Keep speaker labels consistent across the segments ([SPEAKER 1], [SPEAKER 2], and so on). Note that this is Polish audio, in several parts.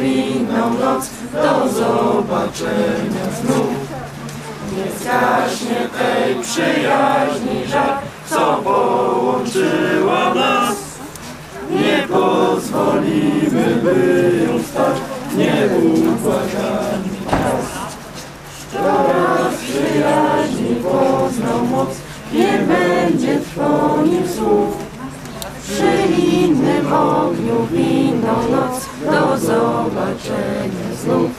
[SPEAKER 1] winną noc, do zobaczenia znów. Nie zgaśnie tej przyjaźni żar, co połączyła nas. Nie pozwolimy, by ją stać, nieubłagani nas. Kto raz przyjaźni poznał moc, nie będzie trwonił słów. Noc, do zobaczenia znów.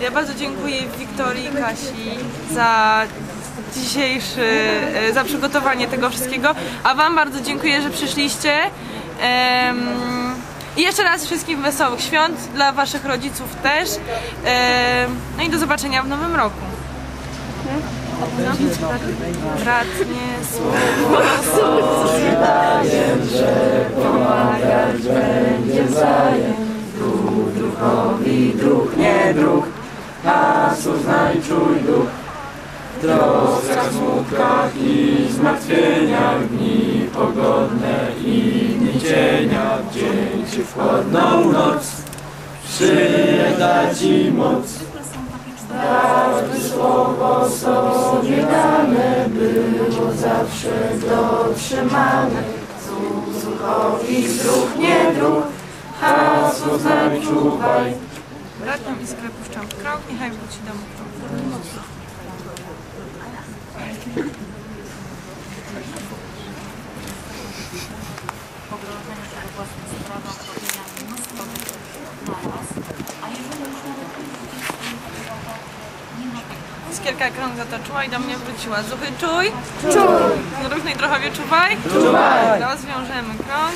[SPEAKER 2] Ja bardzo dziękuję Wiktorii i Kasi za dzisiejszy, e, za przygotowanie tego wszystkiego, a Wam bardzo dziękuję, że przyszliście. I jeszcze raz wszystkim wesołych świąt, dla Waszych rodziców też. No i do zobaczenia w nowym roku. Bratnie słowo
[SPEAKER 1] Pomagać będzie druh, nie druh, hasu znaj czuj duch. W troskach, smutkach i zmartwieniach, dni pogodne i dni cienia, w dzień czy w chłodną noc, przyda Ci moc. Każde słowo sobie dane było zawsze dotrzymane. Zuzuchowi druh, nie druh, hasło znaj czuwaj.
[SPEAKER 2] Bratnią iskrę puszczam w krąg, niechaj wróci do mnie. Iskierka krąg zatoczyła i do mnie wróciła. Zuchy czuj. Czuj. Różnej trochę czuwaj. Czuwaj. Rozwiążemy krąg.